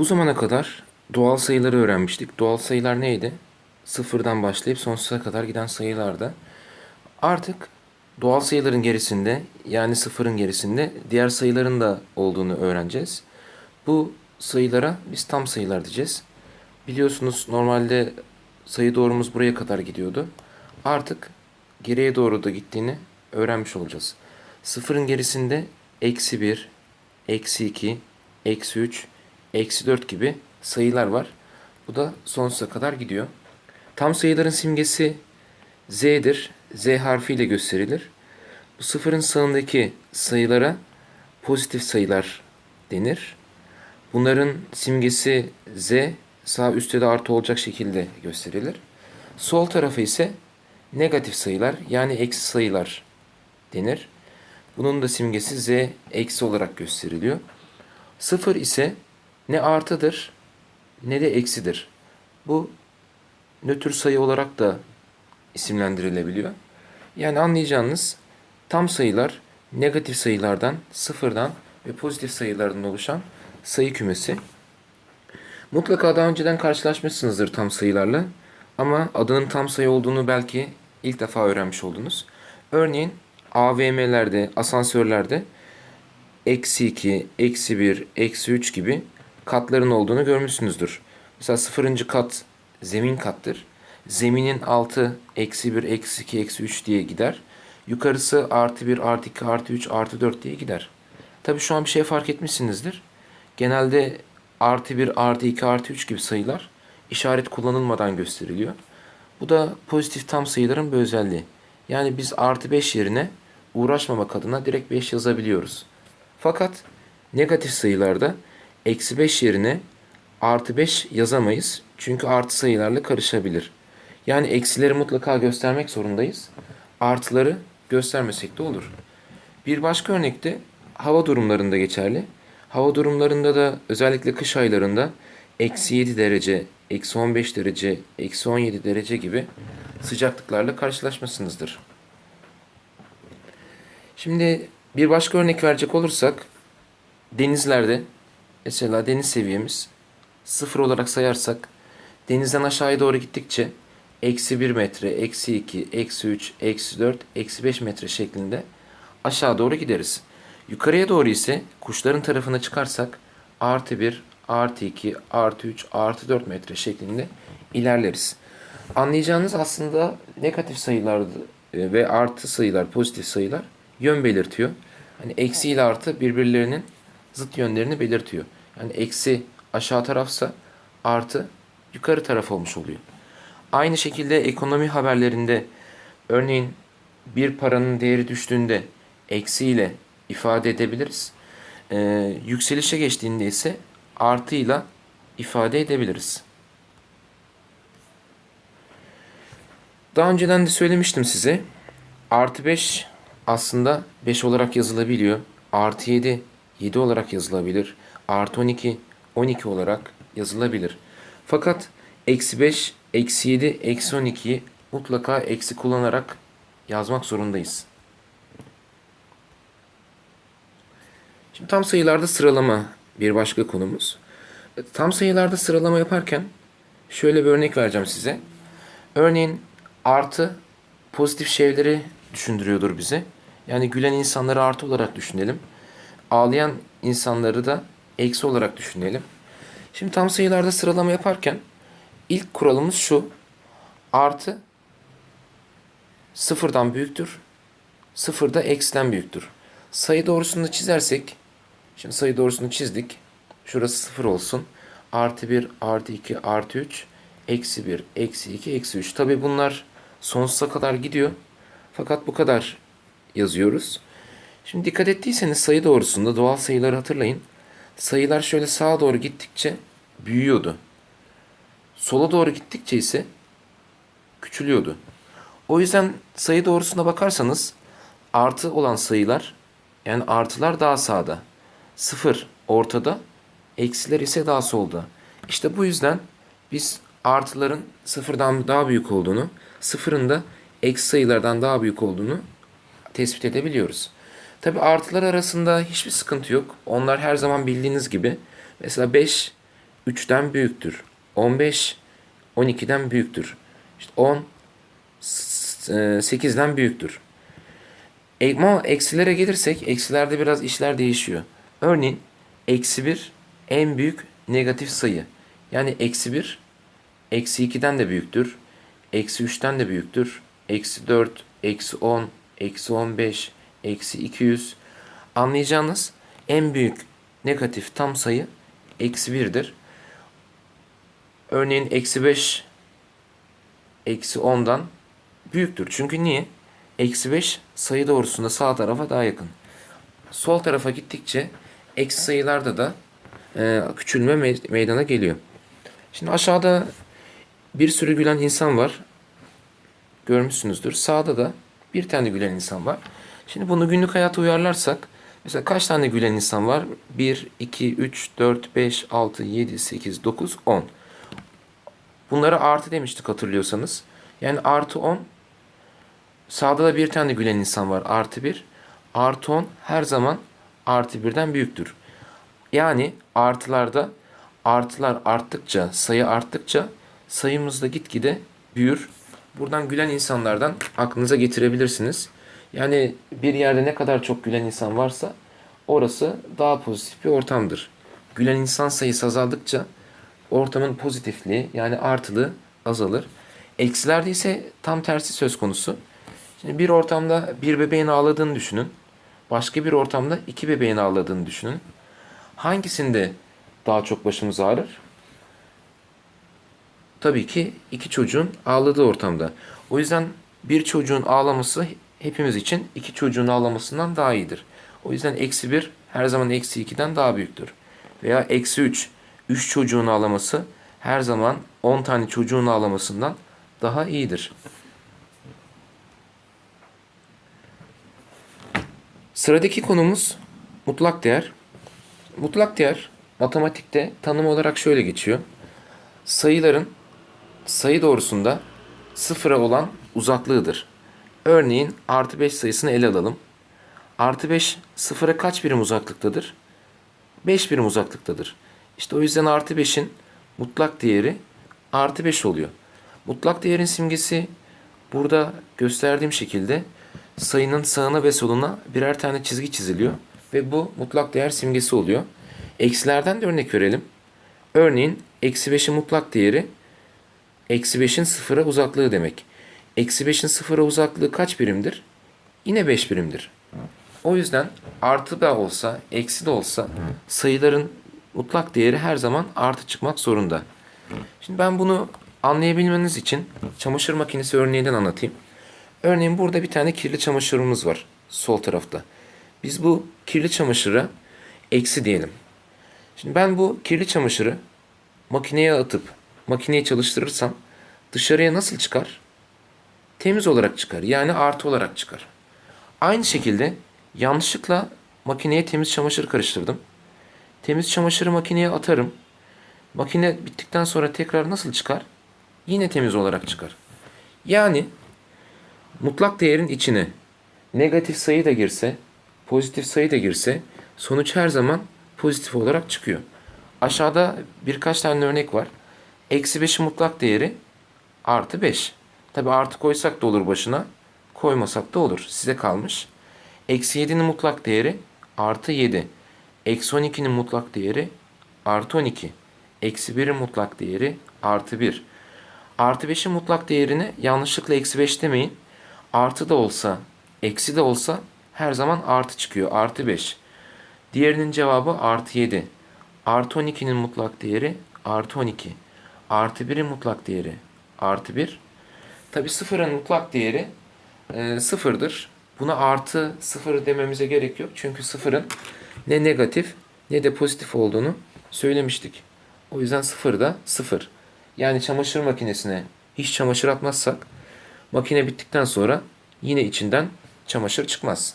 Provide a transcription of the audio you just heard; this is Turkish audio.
Bu zamana kadar doğal sayıları öğrenmiştik. Doğal sayılar neydi? Sıfırdan başlayıp sonsuza kadar giden sayılardı. Artık doğal sayıların gerisinde yani sıfırın gerisinde diğer sayıların da olduğunu öğreneceğiz. Bu sayılara biz tam sayılar diyeceğiz. Biliyorsunuz normalde sayı doğrumuz buraya kadar gidiyordu. Artık geriye doğru da gittiğini öğrenmiş olacağız. Sıfırın gerisinde eksi 1, eksi 2, eksi 3, eksi 4 gibi sayılar var. Bu da sonsuza kadar gidiyor. Tam sayıların simgesi z'dir. Z harfiyle gösterilir. Bu sıfırın sağındaki sayılara pozitif sayılar denir. Bunların simgesi z, sağ üstte de artı olacak şekilde gösterilir. Sol tarafı ise negatif sayılar yani eksi sayılar denir. Bunun da simgesi z eksi olarak gösteriliyor. Sıfır ise ne artıdır ne de eksidir. Bu nötr sayı olarak da isimlendirilebiliyor. Yani anlayacağınız tam sayılar negatif sayılardan, sıfırdan ve pozitif sayılardan oluşan sayı kümesi. Mutlaka daha önceden karşılaşmışsınızdır tam sayılarla ama adının tam sayı olduğunu belki ilk defa öğrenmiş oldunuz. Örneğin AVM'lerde, asansörlerde eksi 2, eksi 1, eksi 3 gibi katların olduğunu görmüşsünüzdür. Mesela sıfırıncı kat zemin kattır. Zeminin altı eksi 1, eksi 2, eksi 3 diye gider. Yukarısı artı 1, artı 2, artı 3, artı 4 diye gider. Tabii şu an bir şey fark etmişsinizdir. Genelde artı 1, artı 2, artı 3 gibi sayılar işaret kullanılmadan gösteriliyor. Bu da pozitif tam sayıların bir özelliği. Yani biz artı 5 yerine uğraşmamak adına direkt 5 yazabiliyoruz. Fakat negatif sayılarda eksi 5 yerine artı 5 yazamayız. Çünkü artı sayılarla karışabilir. Yani eksileri mutlaka göstermek zorundayız. Artıları göstermesek de olur. Bir başka örnekte hava durumlarında geçerli. Hava durumlarında da özellikle kış aylarında eksi 7 derece, eksi 15 derece, eksi 17 derece gibi sıcaklıklarla karşılaşmasınızdır. Şimdi bir başka örnek verecek olursak denizlerde mesela deniz seviyemiz sıfır olarak sayarsak denizden aşağıya doğru gittikçe eksi 1 metre, eksi 2, eksi 3, eksi 4, eksi 5 metre şeklinde aşağı doğru gideriz. Yukarıya doğru ise kuşların tarafına çıkarsak artı 1, artı 2, artı 3, artı 4 metre şeklinde ilerleriz. Anlayacağınız aslında negatif sayılar ve artı sayılar, pozitif sayılar yön belirtiyor. Hani eksi ile artı birbirlerinin zıt yönlerini belirtiyor. Yani eksi aşağı tarafsa artı yukarı taraf olmuş oluyor. Aynı şekilde ekonomi haberlerinde örneğin bir paranın değeri düştüğünde eksi ile ifade edebiliriz. Ee, yükselişe geçtiğinde ise artıyla ifade edebiliriz. Daha önceden de söylemiştim size. Artı 5 aslında 5 olarak yazılabiliyor. Artı 7 7 olarak yazılabilir. Artı 12 12 olarak yazılabilir. Fakat eksi 5, eksi 7, eksi 12'yi mutlaka eksi kullanarak yazmak zorundayız. Şimdi tam sayılarda sıralama bir başka konumuz. Tam sayılarda sıralama yaparken şöyle bir örnek vereceğim size. Örneğin artı pozitif şeyleri düşündürüyordur bize. Yani gülen insanları artı olarak düşünelim. Ağlayan insanları da eksi olarak düşünelim. Şimdi tam sayılarda sıralama yaparken ilk kuralımız şu. Artı sıfırdan büyüktür. Sıfır da eksiden büyüktür. Sayı doğrusunu çizersek Şimdi sayı doğrusunu çizdik. Şurası sıfır olsun. Artı 1, artı 2, artı 3, eksi 1, eksi 2, eksi 3. Tabi bunlar sonsuza kadar gidiyor. Fakat bu kadar yazıyoruz. Şimdi dikkat ettiyseniz sayı doğrusunda doğal sayıları hatırlayın. Sayılar şöyle sağa doğru gittikçe büyüyordu. Sola doğru gittikçe ise küçülüyordu. O yüzden sayı doğrusuna bakarsanız artı olan sayılar yani artılar daha sağda. Sıfır ortada, eksiler ise daha solda. İşte bu yüzden biz artıların sıfırdan daha büyük olduğunu, sıfırın da eksi sayılardan daha büyük olduğunu tespit edebiliyoruz. Tabi artılar arasında hiçbir sıkıntı yok. Onlar her zaman bildiğiniz gibi. Mesela 5 3'ten büyüktür. 15 12'den büyüktür. İşte 10 s- e, 8'den büyüktür. E, Ama eksilere gelirsek eksilerde biraz işler değişiyor. Örneğin eksi 1 en büyük negatif sayı. Yani eksi 1 eksi 2'den de büyüktür. Eksi 3'ten de büyüktür. Eksi 4, eksi 10, eksi 15, eksi 200. Anlayacağınız en büyük negatif tam sayı eksi 1'dir. Örneğin eksi 5 eksi 10'dan büyüktür. Çünkü niye? Eksi 5 sayı doğrusunda sağ tarafa daha yakın. Sol tarafa gittikçe eksi sayılarda da e, küçülme me- meydana geliyor. Şimdi aşağıda bir sürü gülen insan var. Görmüşsünüzdür. Sağda da bir tane gülen insan var. Şimdi bunu günlük hayata uyarlarsak mesela kaç tane gülen insan var? 1, 2, 3, 4, 5, 6, 7, 8, 9, 10. Bunlara artı demiştik hatırlıyorsanız. Yani artı 10 Sağda da bir tane gülen insan var. Artı 1. Artı 10 her zaman artı 1'den büyüktür. Yani artılarda artılar arttıkça, sayı arttıkça sayımız da gitgide büyür. Buradan gülen insanlardan aklınıza getirebilirsiniz. Yani bir yerde ne kadar çok gülen insan varsa orası daha pozitif bir ortamdır. Gülen insan sayısı azaldıkça ortamın pozitifliği yani artılığı azalır. Eksilerde ise tam tersi söz konusu. Şimdi bir ortamda bir bebeğin ağladığını düşünün. Başka bir ortamda iki bebeğin ağladığını düşünün. Hangisinde daha çok başımız ağrır? Tabii ki iki çocuğun ağladığı ortamda. O yüzden bir çocuğun ağlaması hepimiz için iki çocuğun ağlamasından daha iyidir. O yüzden eksi bir her zaman eksi ikiden daha büyüktür. Veya eksi üç, üç çocuğun ağlaması her zaman on tane çocuğun ağlamasından daha iyidir. Sıradaki konumuz mutlak değer. Mutlak değer matematikte tanım olarak şöyle geçiyor. Sayıların sayı doğrusunda sıfıra olan uzaklığıdır. Örneğin artı 5 sayısını ele alalım. Artı 5 sıfıra kaç birim uzaklıktadır? 5 birim uzaklıktadır. İşte o yüzden artı 5'in mutlak değeri artı 5 oluyor. Mutlak değerin simgesi burada gösterdiğim şekilde sayının sağına ve soluna birer tane çizgi çiziliyor. Ve bu mutlak değer simgesi oluyor. Eksilerden de örnek verelim. Örneğin eksi 5'in mutlak değeri eksi 5'in sıfıra uzaklığı demek. Eksi 5'in sıfıra uzaklığı kaç birimdir? Yine 5 birimdir. O yüzden artı da olsa, eksi de olsa sayıların mutlak değeri her zaman artı çıkmak zorunda. Şimdi ben bunu anlayabilmeniz için çamaşır makinesi örneğinden anlatayım. Örneğin burada bir tane kirli çamaşırımız var sol tarafta. Biz bu kirli çamaşıra eksi diyelim. Şimdi ben bu kirli çamaşırı makineye atıp makineyi çalıştırırsam dışarıya nasıl çıkar? Temiz olarak çıkar. Yani artı olarak çıkar. Aynı şekilde yanlışlıkla makineye temiz çamaşır karıştırdım. Temiz çamaşırı makineye atarım. Makine bittikten sonra tekrar nasıl çıkar? Yine temiz olarak çıkar. Yani mutlak değerin içine negatif sayı da girse, pozitif sayı da girse sonuç her zaman pozitif olarak çıkıyor. Aşağıda birkaç tane örnek var. Eksi 5'in mutlak değeri artı 5. Tabi artı koysak da olur başına, koymasak da olur. Size kalmış. Eksi 7'nin mutlak değeri artı 7. Eksi 12'nin mutlak değeri artı 12. Eksi 1'in mutlak değeri artı 1. Artı 5'in mutlak değerini yanlışlıkla eksi 5 demeyin. Artı da olsa, eksi de olsa her zaman artı çıkıyor. Artı 5. Diğerinin cevabı artı 7. Artı 12'nin mutlak değeri artı 12. Artı 1'in mutlak değeri artı 1. Tabi sıfırın mutlak değeri e, sıfırdır. Buna artı sıfır dememize gerek yok. Çünkü sıfırın ne negatif ne de pozitif olduğunu söylemiştik. O yüzden sıfır da sıfır. Yani çamaşır makinesine hiç çamaşır atmazsak makine bittikten sonra yine içinden çamaşır çıkmaz.